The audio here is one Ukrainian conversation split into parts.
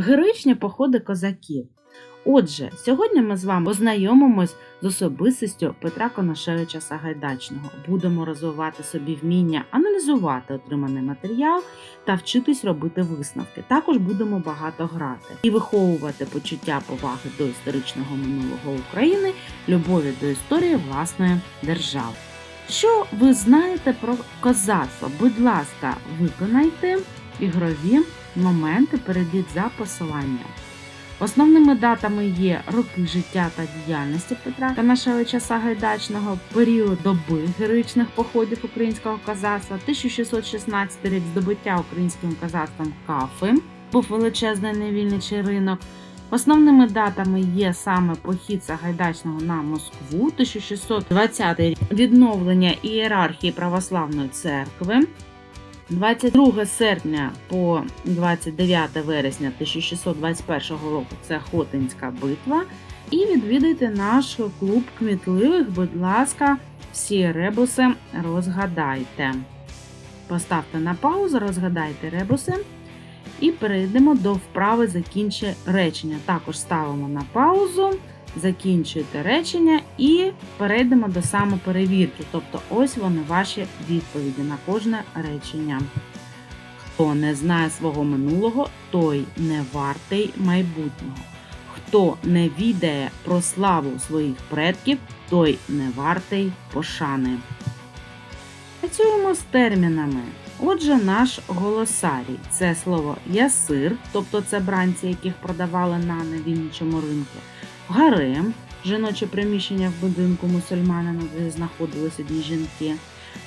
Героїчні походи козаків. Отже, сьогодні ми з вами ознайомимось з особистістю Петра Конашевича Сагайдачного. Будемо розвивати собі вміння аналізувати отриманий матеріал та вчитись робити висновки. Також будемо багато грати і виховувати почуття поваги до історичного минулого України, любові до історії власної держави. Що ви знаєте про козацтво? Будь ласка, виконайте ігрові моменти, перейдіть за посиланням. Основними датами є роки життя та діяльності Петра Канашевича Сагайдачного, період доби героїчних походів українського козацтва, 1616 рік здобуття українським козацтвом Кафи, був величезний невільничий ринок. Основними датами є саме похід Сагайдачного на Москву, 1620 рік відновлення ієрархії православної церкви. 22 серпня по 29 вересня 1621 року це Хотинська битва. І відвідайте наш клуб кмітливих, будь ласка, всі ребуси розгадайте. Поставте на паузу, розгадайте ребуси. І перейдемо до вправи закінчи речення. Також ставимо на паузу, закінчуєте речення і перейдемо до самоперевірки. Тобто, ось вони ваші відповіді на кожне речення. Хто не знає свого минулого, той не вартий майбутнього. Хто не відає про славу своїх предків, той не вартий пошани. Працюємо з термінами. Отже, наш голосарій це слово ясир, тобто це бранці, яких продавали на невільничому ринку, гарем, жіноче приміщення в будинку мусульманина, де знаходилися дві жінки,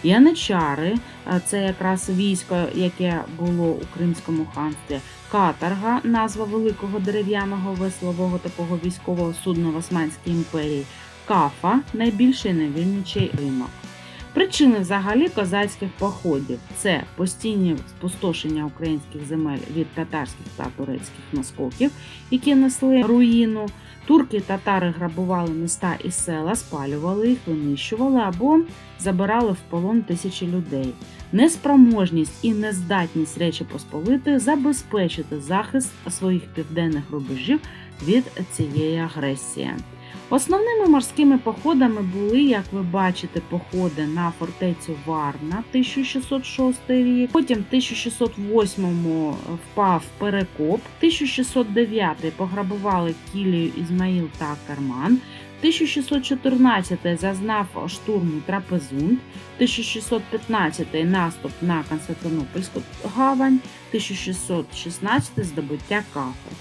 яничари, це якраз військо, яке було у Кримському ханстві, каторга, назва великого дерев'яного веслового такого військового судна в Османській імперії, кафа найбільший невільничий ринок. Причини взагалі козацьких походів це постійні спустошення українських земель від татарських та турецьких наскоків, які несли руїну. Турки і татари грабували міста і села, спалювали їх, винищували або забирали в полон тисячі людей. Неспроможність і нездатність Речі Посполитої забезпечити захист своїх південних рубежів від цієї агресії. Основними морськими походами були, як ви бачите, походи на фортецю Варна 1606 рік. Потім в 1608 впав Перекоп, 1609 пограбували Кілію Ізмаїл та Карман. 1614 зазнав штурму Трапезунд, 1615 наступ на Константинопольську гавань, 1616 здобуття Кафи.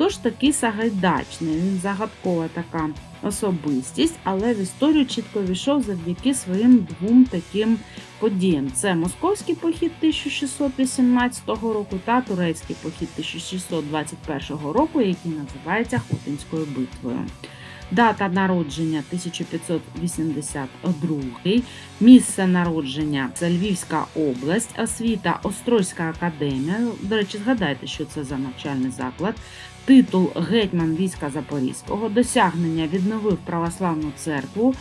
Хто ж такий Сагайдачний? Він загадкова така особистість, але в історію чітко війшов завдяки своїм двом таким подіям: це московський похід 1618 року та турецький похід 1621 року, який називається Хотинською битвою. Дата народження 1582, місце народження це Львівська область, освіта Острозька академія. До речі, згадайте, що це за навчальний заклад. Титул гетьман війська Запорізького, досягнення відновив православну церкву.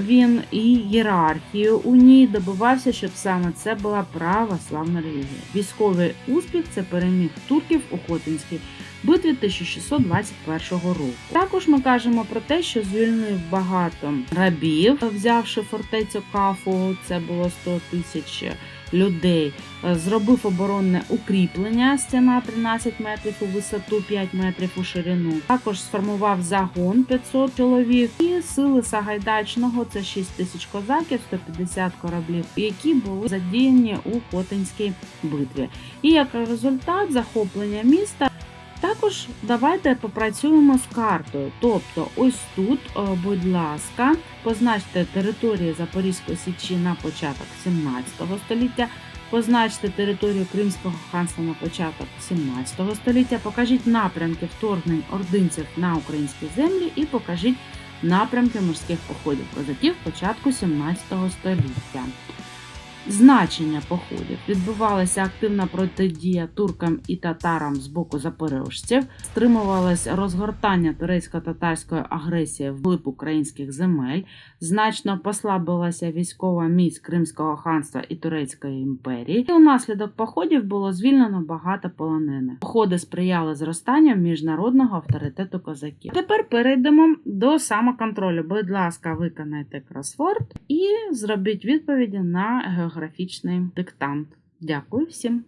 Він і ієрархію у ній добивався, щоб саме це була православна релігія. Військовий успіх це переміг турків у Хотинській битві 1621 року. Також ми кажемо про те, що звільнив багато рабів, взявши фортецю Кафу, це було 100 тисяч людей. Зробив оборонне укріплення, стіна 13 метрів у висоту, 5 метрів у ширину. Також сформував загон 500 чоловік і сили Сагайдачного це 6 тисяч козаків, 150 кораблів, які були задіяні у Хотинській битві. І як результат захоплення міста. Також давайте попрацюємо з картою. Тобто, ось тут, будь ласка, позначте територію Запорізької січі на початок 17 століття, позначте територію Кримського ханства на початок 17 століття, покажіть напрямки вторгнень ординців на українські землі і покажіть напрямки морських походів козаків початку 17 століття. Значення походів відбувалася активна протидія туркам і татарам з боку запорожців, стримувалось розгортання турецько-татарської агресії вглиб українських земель, значно послабилася військова міць Кримського ханства і Турецької імперії. І унаслідок походів було звільнено багато полонених. Походи сприяли зростанню міжнародного авторитету козаків. Тепер перейдемо до самоконтролю. Будь ласка, виконайте кросворд і зробіть відповіді на географічний диктант. Дякую всім.